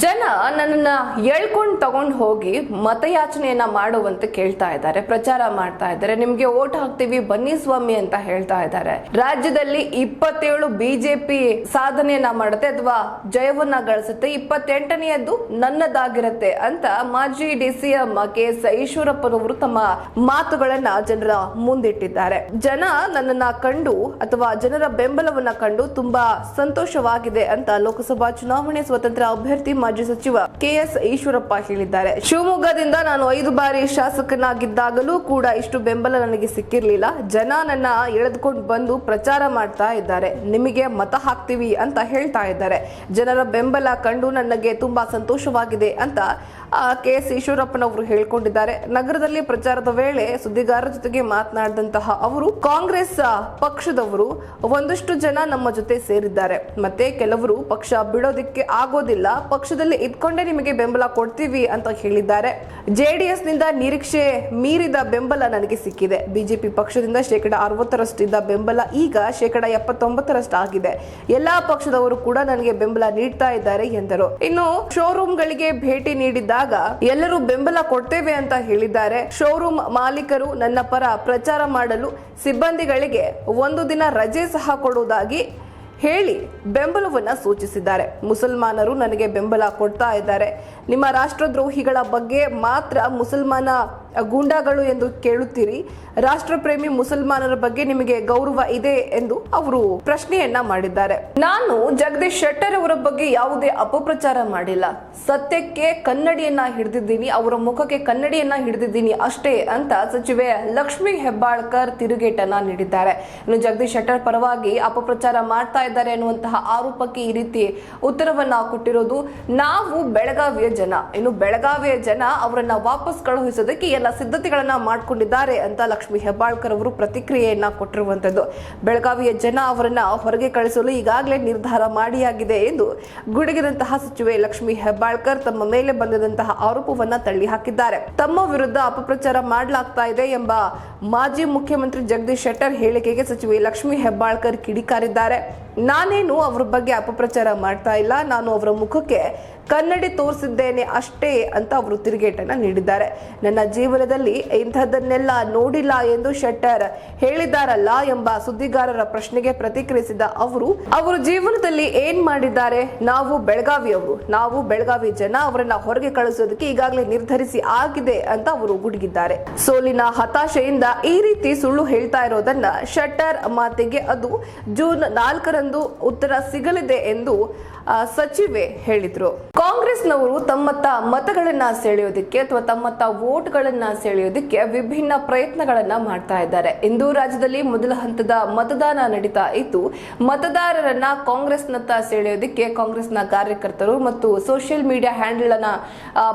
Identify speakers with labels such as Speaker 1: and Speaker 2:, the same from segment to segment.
Speaker 1: ಜನ ನನ್ನನ್ನ ಎಳ್ಕೊಂಡು ತಗೊಂಡು ಹೋಗಿ ಮತಯಾಚನೆಯನ್ನ ಮಾಡುವಂತೆ ಕೇಳ್ತಾ ಇದ್ದಾರೆ, ಪ್ರಚಾರ ಮಾಡ್ತಾ ಇದ್ದಾರೆ. ನಿಮ್ಗೆ ಓಟ್ ಹಾಕ್ತೀವಿ, ಬನ್ನಿ ಸ್ವಾಮಿ ಅಂತ ಹೇಳ್ತಾ ಇದ್ದಾರೆ. ರಾಜ್ಯದಲ್ಲಿ ಇಪ್ಪತ್ತೇಳು ಬಿಜೆಪಿ ಸಾಧನೆಯನ್ನ ಮಾಡುತ್ತೆ ಅಥವಾ ಜಯವನ್ನ ಗಳಿಸುತ್ತೆ. ಇಪ್ಪತ್ತೆಂಟನೆಯದ್ದು ನನ್ನದಾಗಿರುತ್ತೆ ಅಂತ ಮಾಜಿ ಡಿಸಿಎಂ ಕೆ ಎಸ್ ಈಶ್ವರಪ್ಪನವರು ತಮ್ಮ ಮಾತುಗಳನ್ನ ಜನರ ಮುಂದಿಟ್ಟಿದ್ದಾರೆ. ಜನ ನನ್ನನ್ನ ಕಂಡು ಅಥವಾ ಜನರ ಬೆಂಬಲವನ್ನ ಕಂಡು ತುಂಬಾ ಸಂತೋಷವಾಗಿದೆ ಅಂತ ಲೋಕಸಭಾ ಚುನಾವಣೆ ಸ್ವತಂತ್ರ ಅಭ್ಯರ್ಥಿ ಮಾಜಿ ಸಚಿವ ಕೆಎಸ್ ಈಶ್ವರಪ್ಪ ಹೇಳಿದ್ದಾರೆ. ಶಿವಮೊಗ್ಗದಿಂದ ನಾನು ಐದು ಬಾರಿ ಶಾಸಕನಾಗಿದ್ದಾಗಲೂ ಕೂಡ ಇಷ್ಟು ಬೆಂಬಲ ನನಗೆ ಸಿಕ್ಕಿರಲಿಲ್ಲ. ಜನ ನನ್ನ ಎಳೆದುಕೊಂಡು ಬಂದು ಪ್ರಚಾರ ಮಾಡ್ತಾ ಇದ್ದಾರೆ. ನಿಮಗೆ ಮತ ಹಾಕ್ತೀವಿ ಅಂತ ಹೇಳ್ತಾ ಇದ್ದಾರೆ. ಜನರ ಬೆಂಬಲ ಕಂಡು ನನಗೆ ತುಂಬಾ ಸಂತೋಷವಾಗಿದೆ ಅಂತ ಕೆ ಎಸ್ ಈಶ್ವರಪ್ಪನವರು ಹೇಳಿಕೊಂಡಿದ್ದಾರೆ. ನಗರದಲ್ಲಿ ಪ್ರಚಾರದ ವೇಳೆ ಸುದ್ದಿಗಾರರ ಜೊತೆಗೆ ಮಾತನಾಡಿದಂತಹ ಅವರು, ಕಾಂಗ್ರೆಸ್ ಪಕ್ಷದವರು ಒಂದಷ್ಟು ಜನ ನಮ್ಮ ಜೊತೆ ಸೇರಿದ್ದಾರೆ. ಮತ್ತೆ ಕೆಲವರು ಪಕ್ಷ ಬಿಡೋದಿಕ್ಕೆ ಆಗೋದಿಲ್ಲ, ಪಕ್ಷದಲ್ಲಿ ಇದ್ಕೊಂಡೇ ನಿಮಗೆ ಬೆಂಬಲ ಕೊಡ್ತೀವಿ ಅಂತ ಹೇಳಿದ್ದಾರೆ. ಜೆಡಿಎಸ್ನಿಂದ ನಿರೀಕ್ಷೆ ಮೀರಿದ ಬೆಂಬಲ ನನಗೆ ಸಿಕ್ಕಿದೆ. ಬಿಜೆಪಿ ಪಕ್ಷದಿಂದ ಶೇಕಡ ಅರವತ್ತರಷ್ಟಿದ್ದ ಬೆಂಬಲ ಈಗ ಶೇಕಡ ಎಪ್ಪತ್ತೊಂಬತ್ತರಷ್ಟು ಆಗಿದೆ ಎಲ್ಲಾ ಪಕ್ಷದವರು ಕೂಡ ನನಗೆ ಬೆಂಬಲ ನೀಡ್ತಾ ಇದ್ದಾರೆ ಎಂದರು. ಇನ್ನು ಶೋರೂಮ್ಗಳಿಗೆ ಭೇಟಿ ನೀಡಿದ್ದಾಗ ಎಲ್ಲರೂ ಬೆಂಬಲ ಕೊಡ್ತೇವೆ ಅಂತ ಹೇಳಿದ್ದಾರೆ. ಶೋರೂಮ್ ಮಾಲೀಕರು ನನ್ನ ಪರ ಪ್ರಚಾರ ಮಾಡಲು ಸಿಬ್ಬಂದಿಗಳಿಗೆ ಒಂದು ದಿನ ರಜೆ ಸಹ ಕೊಡುವುದಾಗಿ ಹೇಳಿ ಬೆಂಬಲವನ್ನ ಸೂಚಿಸಿದ್ದಾರೆ. ಮುಸಲ್ಮಾನರು ನನಗೆ ಬೆಂಬಲ ಕೊಡ್ತಾ ಇದ್ದಾರೆ. ನಿಮ್ಮ ರಾಷ್ಟ್ರದ್ರೋಹಿಗಳ ಬಗ್ಗೆ ಮಾತ್ರ ಮುಸಲ್ಮಾನ ಗೂಂಡಾಗಳು ಎಂದು ಕೇಳುತ್ತೀರಿ. ರಾಷ್ಟ್ರಪ್ರೇಮಿ ಮುಸಲ್ಮಾನರ ಬಗ್ಗೆ ನಿಮಗೆ ಗೌರವ ಇದೆ ಎಂದು ಅವರು ಪ್ರಶ್ನೆಯನ್ನ ಮಾಡಿದ್ದಾರೆ. ನಾನು ಜಗದೀಶ್ ಶೆಟ್ಟರ್ ಅವರ ಬಗ್ಗೆ ಯಾವುದೇ ಅಪಪ್ರಚಾರ ಮಾಡಿಲ್ಲ. ಸತ್ಯಕ್ಕೆ ಕನ್ನಡಿಯನ್ನ ಹಿಡಿದಿದ್ದೀನಿ, ಅವರ ಮುಖಕ್ಕೆ ಕನ್ನಡಿಯನ್ನ ಹಿಡಿದಿದ್ದೀನಿ ಅಷ್ಟೇ ಅಂತ ಸಚಿವೆ ಲಕ್ಷ್ಮಿ ಹೆಬ್ಬಾಳ್ಕರ್ ತಿರುಗೇಟನ್ನ ನೀಡಿದ್ದಾರೆ. ಇನ್ನು ಜಗದೀಶ್ ಶೆಟ್ಟರ್ ಪರವಾಗಿ ಅಪಪ್ರಚಾರ ಮಾಡ್ತಾ ಇದ್ದಾರೆ ಅನ್ನುವಂತಹ ಆರೋಪಕ್ಕೆ ಈ ರೀತಿ ಉತ್ತರವನ್ನ ಕೊಟ್ಟಿರೋದು ನಾವು ಬೆಳಗಾವಿಯ ಜನ. ಇನ್ನು ಬೆಳಗಾವಿಯ ಜನ ಅವರನ್ನ ವಾಪಸ್ ಕಳುಹಿಸೋದಕ್ಕೆ ಎಲ್ಲ ಸಿದ್ಧತೆಗಳನ್ನ ಮಾಡಿಕೊಂಡಿದ್ದಾರೆ ಅಂತ ಲಕ್ಷ್ಮಿ ಹೆಬ್ಬಾಳ್ಕರ್ ಅವರು ಪ್ರತಿಕ್ರಿಯೆಯನ್ನ ಕೊಟ್ಟಿರುವಂತದ್ದು. ಬೆಳಗಾವಿಯ ಜನ ಅವರನ್ನ ಹೊರಗೆ ಕಳಿಸಲು ಈಗಾಗಲೇ ನಿರ್ಧಾರ ಮಾಡಿಯಾಗಿದೆ ಎಂದು ಗುಡುಗಿದಂತಹ ಸಚಿವೆ ಲಕ್ಷ್ಮಿ ಹೆಬ್ಬಾಳ್ಕರ್ ತಮ್ಮ ಮೇಲೆ ಬಂದಿದಂತಹ ಆರೋಪವನ್ನ ತಳ್ಳಿ ಹಾಕಿದ್ದಾರೆ ತಮ್ಮ ವಿರುದ್ಧ ಅಪಪ್ರಚಾರ ಮಾಡಲಾಗ್ತಾ ಇದೆ ಎಂಬ ಮಾಜಿ ಮುಖ್ಯಮಂತ್ರಿ ಜಗದೀಶ್ ಶೆಟ್ಟರ್ ಹೇಳಿಕೆಗೆ ಸಚಿವೆ ಲಕ್ಷ್ಮಿ ಹೆಬ್ಬಾಳ್ಕರ್ ಕಿಡಿಕಾರಿದ್ದಾರೆ. ನಾನೇನು ಅವರ ಬಗ್ಗೆ ಅಪಪ್ರಚಾರ ಮಾಡ್ತಾ ಇಲ್ಲ, ನಾನು ಅವರ ಮುಖಕ್ಕೆ ಕನ್ನಡಿ ತೋರಿಸಿದ್ದೇನೆ ಅಷ್ಟೇ ಅಂತ ಅವರು ತಿರುಗೇಟನ್ನ ನೀಡಿದ್ದಾರೆ. ನನ್ನ ಜೀವನದಲ್ಲಿ ಇಂಥದ್ದನ್ನೆಲ್ಲ ನೋಡಿಲ್ಲ ಎಂದು ಶೆಟ್ಟರ್ ಹೇಳಿದ್ದಾರಲ್ಲ ಎಂಬ ಸುದ್ದಿಗಾರರ ಪ್ರಶ್ನೆಗೆ ಪ್ರತಿಕ್ರಿಯಿಸಿದ ಅವರು ಅವರು ಜೀವನದಲ್ಲಿ ಏನ್ ಮಾಡಿದ್ದಾರೆ? ನಾವು ಬೆಳಗಾವಿಯವರು ನಾವು ಬೆಳಗಾವಿ ಜನ ಅವರನ್ನ ಹೊರಗೆ ಕಳಿಸೋದಕ್ಕೆ ಈಗಾಗಲೇ ನಿರ್ಧರಿಸಿ ಆಗಿದೆ ಅಂತ ಅವರು ಗುಡುಗಿದ್ದಾರೆ. ಸೋಲಿನ ಹತಾಶೆಯಿಂದ ಈ ರೀತಿ ಸುಳ್ಳು ಹೇಳ್ತಾ ಇರೋದನ್ನ ಶಟರ್ ಮಾತಿಗೆ ಅದು ಜೂನ್ ನಾಲ್ಕರಂದು ಉತ್ತರ ಸಿಗಲಿದೆ ಎಂದು ಸಚಿವೆ ಹೇಳಿದ್ರು. ಕಾಂಗ್ರೆಸ್ನವರು ತಮ್ಮತ್ತ ಮತಗಳನ್ನ ಸೆಳೆಯೋದಕ್ಕೆ ಅಥವಾ ತಮ್ಮತ್ತ ವೋಟ್ಗಳನ್ನ ಸೆಳೆಯೋದಕ್ಕೆ ವಿಭಿನ್ನ ಪ್ರಯತ್ನಗಳನ್ನ ಮಾಡ್ತಾ ಇದ್ದಾರೆ. ಇಂದು ರಾಜ್ಯದಲ್ಲಿ ಮೊದಲ ಹಂತದ ಮತದಾನ ನಡೀತಾ ಇದ್ದು, ಮತದಾರರನ್ನ ಕಾಂಗ್ರೆಸ್ನತ್ತ ಸೆಳೆಯೋದಕ್ಕೆ ಕಾಂಗ್ರೆಸ್ನ ಕಾರ್ಯಕರ್ತರು ಮತ್ತು ಸೋಷಿಯಲ್ ಮೀಡಿಯಾ ಹ್ಯಾಂಡಲ್ ಅನ್ನ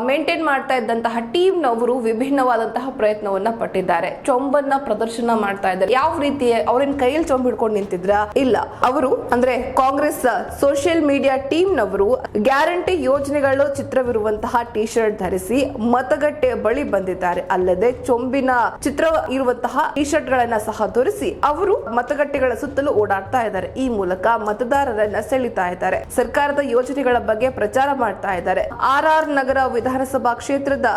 Speaker 1: ಮೇಂಟೈನ್ ಮಾಡ್ತಾ ಇದ್ದಂತಹ ಟೀಮ್ನವರು ವಿಭಿನ್ನವಾದಂತಹ ಪ್ರಯತ್ನವನ್ನ ಪಟ್ಟಿದ್ದಾರೆ. ಚೊಂಬನ್ನ ಪ್ರದರ್ಶನ ಮಾಡ್ತಾ ಇದ್ದಾರೆ. ಯಾವ ರೀತಿ ಅವ್ರನ್ನ ಕೈಯಲ್ಲಿ ಚೊಂಬ್ ಹಿಡ್ಕೊಂಡು ನಿಂತಿದ್ರ? ಇಲ್ಲ. ಅವರು ಅಂದ್ರೆ ಕಾಂಗ್ರೆಸ್ ಸೋಷಿಯಲ್ ಮೀಡಿಯಾ ಟೀಮ್ ನವರು ಗ್ಯಾರಂಟಿ ಯೋಜನೆಗಳು ಚಿತ್ರವಿರುವಂತಹ ಟಿ ಶರ್ಟ್ ಧರಿಸಿ ಮತಗಟ್ಟೆ ಬಳಿ ಬಂದಿದ್ದಾರೆ. ಅಲ್ಲದೆ ಚೊಂಬಿನ ಚಿತ್ರ ಇರುವಂತಹ ಟಿ ಶರ್ಟ್ ಗಳನ್ನ ಸಹ ಧರಿಸಿ ಅವರು ಮತಗಟ್ಟೆಗಳ ಸುತ್ತಲೂ ಓಡಾಡ್ತಾ ಇದ್ದಾರೆ. ಈ ಮೂಲಕ ಮತದಾರರನ್ನ ಸೆಳಿತಾ ಇದ್ದಾರೆ. ಸರ್ಕಾರದ ಯೋಜನೆಗಳ ಬಗ್ಗೆ ಪ್ರಚಾರ ಮಾಡ್ತಾ ಇದ್ದಾರೆ. ಆರ್ ಆರ್ ನಗರ ವಿಧಾನಸಭಾ ಕ್ಷೇತ್ರದ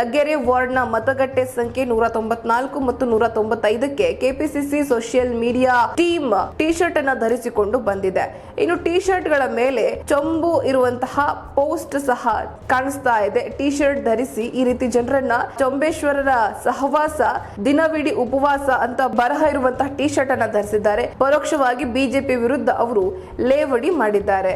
Speaker 1: ಲಗ್ಗೆರೆ ನ ಮತಗಟ್ಟೆ ಸಂಖ್ಯೆ ನೂರ ತೊಂಬತ್ನಾಲ್ಕು ಮತ್ತು ನೂರ ತೊಂಬತ್ತೈದಕ್ಕೆ KPCC social media team T shirt ಅನ್ನ ಧರಿಸಿಕೊಂಡು ಬಂದಿದೆ. ಇನ್ನು ಟಿ ಶರ್ಟ್ಗಳ ಮೇಲೆ ಚೊಂಬು ಇರುವಂತಹ ಪೋಸ್ಟ್ ಸಹ ಕಾಣಿಸ್ತಾ ಇದೆ. ಟಿ ಶರ್ಟ್ ಧರಿಸಿ ಈ ರೀತಿ ಜನರನ್ನ ಚೊಂಬೇಶ್ವರರ ಸಹವಾಸ, ದಿನವಿಡೀ ಉಪವಾಸ ಅಂತ ಬರಹ ಇರುವಂತಹ ಟಿ ಶರ್ಟ್ ಅನ್ನ ಧರಿಸಿದ್ದಾರೆ. ಪರೋಕ್ಷವಾಗಿ ಬಿಜೆಪಿ ವಿರುದ್ಧ ಅವರು ಲೇವಡಿ ಮಾಡಿದ್ದಾರೆ.